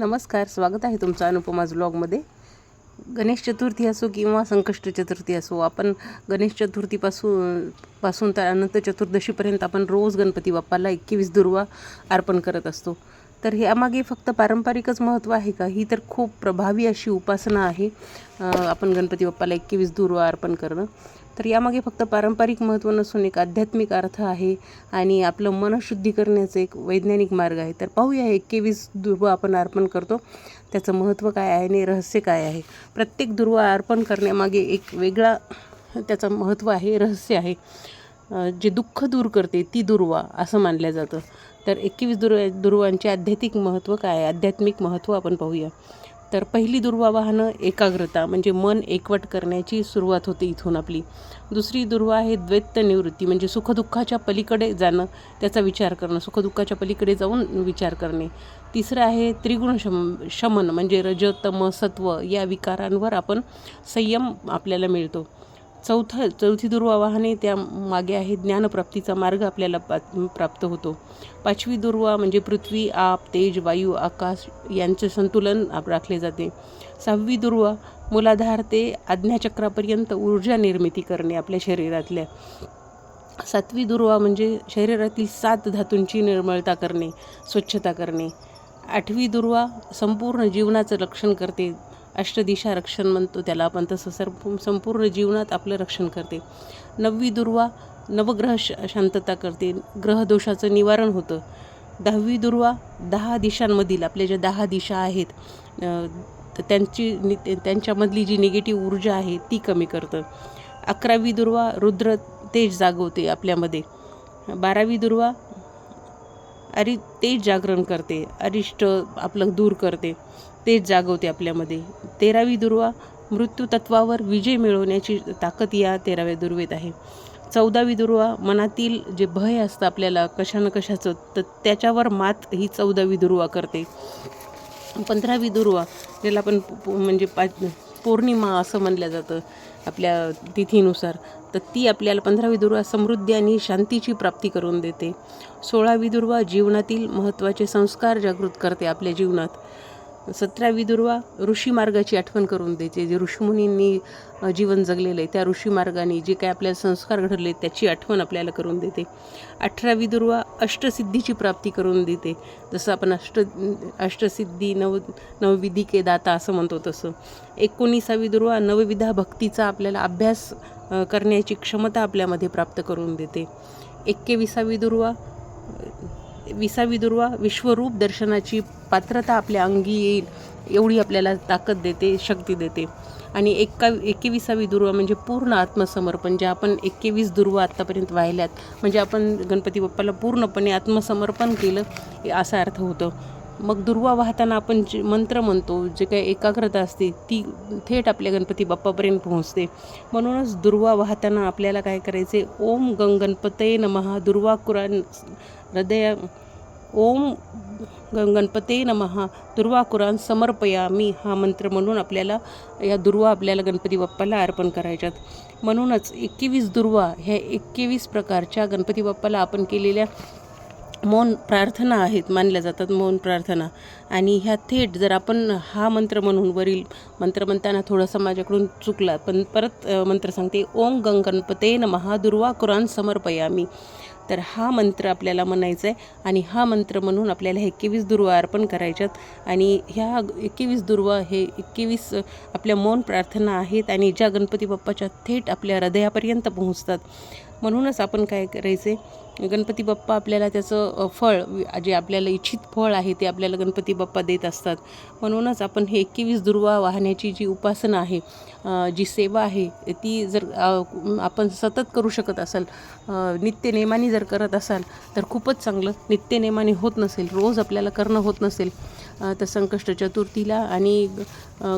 नमस्कार स्वागत आहे तुमचं अनुपमाज ब्लॉगमध्ये गणेश चतुर्थी असो किंवा संकष्ट चतुर्थी असो आपण गणेश चतुर्थीपासून पासून तर अनंत चतुर्दशीपर्यंत आपण रोज गणपती बाप्पाला एकवीस दुर्वा अर्पण करत असतो. तर यामागे फक्त पारंपरिकच महत्त्व आहे का? ही तर खूप प्रभावी अशी उपासना आहे. आपण गणपती बाप्पाला एकवीस दुर्वा अर्पण करणं. तर यामागे फक्त पारंपरिक महत्त्व नसून एक आध्यात्मिक अर्थ आहे आणि आपलं मनशुद्धी करण्याचं एक वैज्ञानिक मार्ग आहे. तर पाहूया एकवीस दुर्वा आपण अर्पण करतो. त्याचं महत्त्व काय आहे आणि रहस्य काय आहे? प्रत्येक दुर्वा अर्पण करण्यामागे एक वेगळा त्याचं महत्त्व आहे रहस्य आहे. जे दुःख दूर करते ती दुर्वा असं मानलं जातं. तर एकवीस दुर्व दुर्वांचे आध्यात्मिक महत्त्व काय आहे? आध्यात्मिक महत्त्व आपण पाहूया. तर पहिली दुर्वा वाहनं एकाग्रता म्हणजे मन एकवट करण्याची सुरुवात होते इथून आपली. दुसरी दुर्वा आहे द्वैत निवृत्ती म्हणजे सुखदुःखाच्या पलीकडे जाणं त्याचा विचार करणं सुखदुःखाच्या पलीकडे जाऊन विचार करणे. तिसरं आहे त्रिगुण शम शमन म्हणजे रज तम सत्व या विकारांवर आपण संयम आपल्याला मिळतो. चौथा चौथी दुर्वावाहने त्या मागे आहे. ज्ञानप्राप्तीचा मार्ग आपल्याला प्राप्त होतो. पाचवी दुर्वा म्हणजे पृथ्वी आप तेज वायू आकाश यांचे संतुलन राखले जाते. सहावी दुर्वा मूलाधार ते आज्ञाचक्रापर्यंत ऊर्जा निर्मिती करणे आपल्या शरीरातल्या. सातवी दुर्वा म्हणजे शरीरातील सात धातूंची निर्मळता करणे स्वच्छता करणे. आठवी दुर्वा संपूर्ण जीवनाचं रक्षण करते. अष्टदिशा रक्षण म्हणतो त्याला आपण तसं सर्व संपूर्ण जीवनात आपलं रक्षण करते. नववी दुर्वा नवग्रह श शांतता करते. ग्रहदोषाचं निवारण होतं. दहावी दुर्वा दहा दिशांमधील आपल्या ज्या दहा दिशा आहेत तर त्यांची नि त्यांच्यामधली जी निगेटिव्ह ऊर्जा आहे ती कमी करतं. अकरावी दुर्वा रुद्र तेज जागवते आपल्यामध्ये. बारावी दुर्वा अरि तेज जागरण करते अरिष्ट आपलं दूर करते तेज जागवते आपल्यामध्ये. तेरावी दुर्वा मृत्यू तत्वावर विजय मिळवण्याची ताकद या तेराव्या दुर्वेत आहे. चौदावी दुर्वा मनातील जे भय असतं आपल्याला कशानं कशाचं तर त्याच्यावर मात ही चौदावी दुर्वा करते. पंधरावी दुर्वा ज्याला आपण म्हणजे पाच पौर्णिमा असं म्हणलं जातं आपल्या तिथीनुसार. तर ती आपल्याला पंधरावी दुर्वा समृद्धी आणि शांतीची प्राप्ती करून देते. सोळावी दुर्वा जीवनातील महत्त्वाचे संस्कार जागृत करते आपल्या जीवनात. सतरावी दुर्वा ऋषी मार्गाची आठवण करून देते. जे ऋषीमुनींनी जीवन जगलेलं आहे त्या ऋषी मार्गाने जे काही आपल्याला संस्कार घडले त्याची आठवण आपल्याला करून देते. अठरावी दुर्वा अष्टसिद्धीची प्राप्ती करून देते. जसं आपण अष्ट अष्टसिद्धी नव नवविधिके दाता असं म्हणतो तसं. एकोणीसावी दुर्वा नवविधा भक्तीचा आपल्याला अभ्यास करण्याची क्षमता आपल्यामध्ये प्राप्त करून देते. एक्केविसावी दुर्वा विसावी दुर्वा विश्वरूप दर्शनाची पात्रता आपल्या अंगी येईल एवढी आपल्याला ताकद देते शक्ती देते. आणि एका एकेविसावी दुर्वा म्हणजे पूर्ण आत्मसमर्पण जे आपण एकवीस दुर्वा आत्तापर्यंत वाहिल्यात. म्हणजे आपण गणपती बाप्पाला पूर्णपणे आत्मसमर्पण केलं असा अर्थ होतो. मग दुर्वा वाहताना आपण जे मंत्र म्हणतो जे काही एकाग्रता असते ती थेट आपल्या गणपती बाप्पापर्यंत पोहोचते. म्हणूनच दुर्वा वाहताना आपल्याला काय करायचे ओम गंग गणपते नमहा दुर्वा कुरान हृदय ओम गणपते नमहा दुर्वा कुराण समर्पयामी हा मंत्र म्हणून आपल्याला या दुर्वा आपल्याला गणपती बाप्पाला अर्पण करायच्यात. म्हणूनच एकवीस दुर्वा ह्या एकवीस प्रकारच्या गणपती बाप्पाला आपण केलेल्या मौन प्रार्थना आहेत मानल्या जातात मौन प्रार्थना. आणि ह्या थेट जर आपण हा मंत्र म्हणून वरील मंत्र म्हणताना थोडासा माझ्याकडून चुकला पण परत मंत्र सांगते ओम गंग गणपते न महादुर्वा कुरान समर्पयामी. तर हा मंत्र आपल्याला म्हणायचा आहे आणि हा मंत्र म्हणून आपल्याला एकवीस दुर्वा अर्पण करायच्यात. आणि ह्या एकवीस दुर्वा हे एकवीस आपल्या मौन प्रार्थना आहेत आणि ज्या गणपती बाप्पाच्या थेट आपल्या हृदयापर्यंत पोहोचतात. म्हणूनच आपण काय करायचे गणपती बाप्पा आपल्याला त्याचं फळ जे आपल्याला इच्छित फळ आहे ते आपल्याला गणपती बाप्पा देत असतात. म्हणूनच आपण हे एकवीस दुर्वा वाहण्याची जी उपासना आहे जी सेवा आहे ती जर आपण सतत करू शकत असाल नित्य नित्यनेमाने जर करत असाल तर खूपच चांगलं. नित्यनेमाने होत नसेल रोज आपल्याला करणं होत नसेल तर संकष्ट चतुर्थीला आणि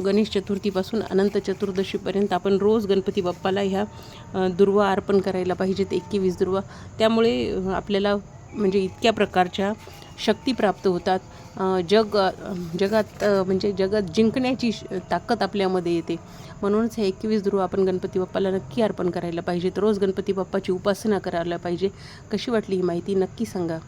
गणेश चतुर्थीपासून अनंत चतुर्दशीपर्यंत आपण रोज गणपती बाप्पाला ह्या दुर्वा अर्पण करायला पाहिजेत एकवीस दुर्वा. त्यामुळे आपल्याला म्हणजे इतक्या प्रकारच्या शक्ती प्राप्त होतात. जग जगात म्हणजे जगात जिंकण्याची ताकद आपल्यामध्ये येते. म्हणूनच हे एकवीस ध्रुव आपण गणपती बाप्पाला नक्की अर्पण करायला पाहिजेत. रोज गणपती बाप्पाची उपासना करायला पाहिजे. कशी वाटली ही माहिती नक्की सांगा.